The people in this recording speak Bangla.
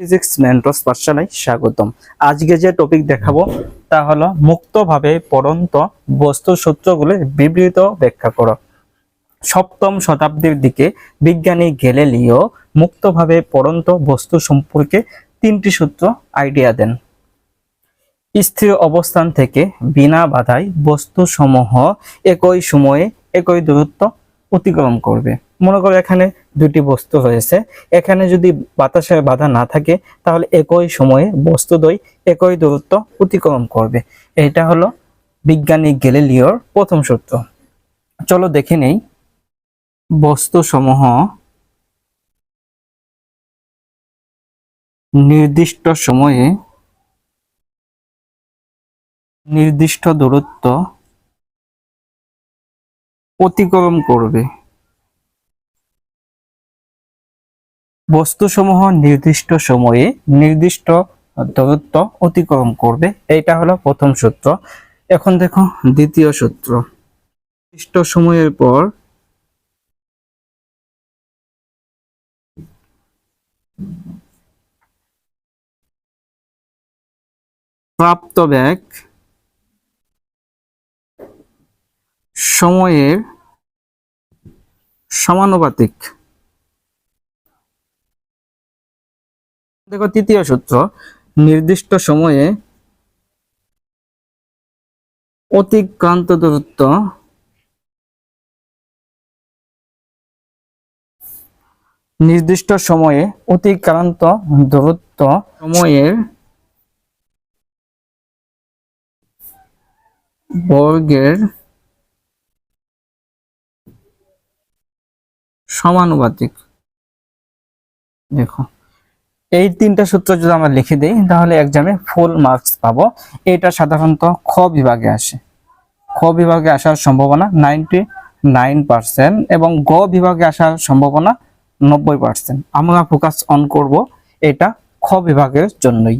ফিজিক্স মেন্টস পাঠশালায় স্বাগতম আজকে যে টপিক দেখাবো তা হলো মুক্তভাবে পড়ন্ত বস্তু সূত্রগুলির বিবৃত ব্যাখ্যা করো সপ্তম শতাব্দীর দিকে বিজ্ঞানী গ্যালিলিও মুক্তভাবে পড়ন্ত বস্তু সম্পর্কে তিনটি সূত্র আইডিয়া দেন স্থির অবস্থান থেকে বিনা বাধায় বস্তুসমূহ একই সময়ে একই দূরত্ব অতিক্রম করবে মনে করো এখানে দুটি বস্তু রয়েছে এখানে যদি বাতাসের বাধা না থাকে, তাহলে একই সময়ে বস্তু বস্তুদ্বয় একই দূরত্ব অতিক্রম করবে। এটা হলো বিজ্ঞানী গ্যালিলিওর প্রথম সূত্র। চলো দেখে নেই। বস্তু সমূহ নির্দিষ্ট সময়ে নির্দিষ্ট দূরত্ব অতিক্রম করবে। বস্তুসমূহ নির্দিষ্ট সময়ে নির্দিষ্ট দূরত্ব অতিক্রম করবে। এইটা হলো প্রথম সূত্র। এখন দেখো দ্বিতীয় সূত্র। নির্দিষ্ট সময়ের পর প্রাপ্ত ব্যাগ সময়ের সমানুপাতিক দেখো তৃতীয় সূত্র, নির্দিষ্ট সময়ে অতিক্রান্ত দূরত্ব নির্দিষ্ট সময়ে অতিক্রান্ত দূরত্ব সময়ের বর্গের সমানুপাতিক। দেখো। এই তিনটা সূত্র যদি আমরা লিখে দিই, তাহলে এক্সামে ফুল মার্কস পাবো। এটা সাধারণত খ বিভাগে আসে। খ বিভাগে আসার সম্ভাবনা নাইনটি নাইন পার্সেন্ট এবং গ বিভাগে আসার সম্ভাবনা নব্বই পার্সেন্ট আমরা ফোকাস অন করব এটা খ বিভাগের জন্যই।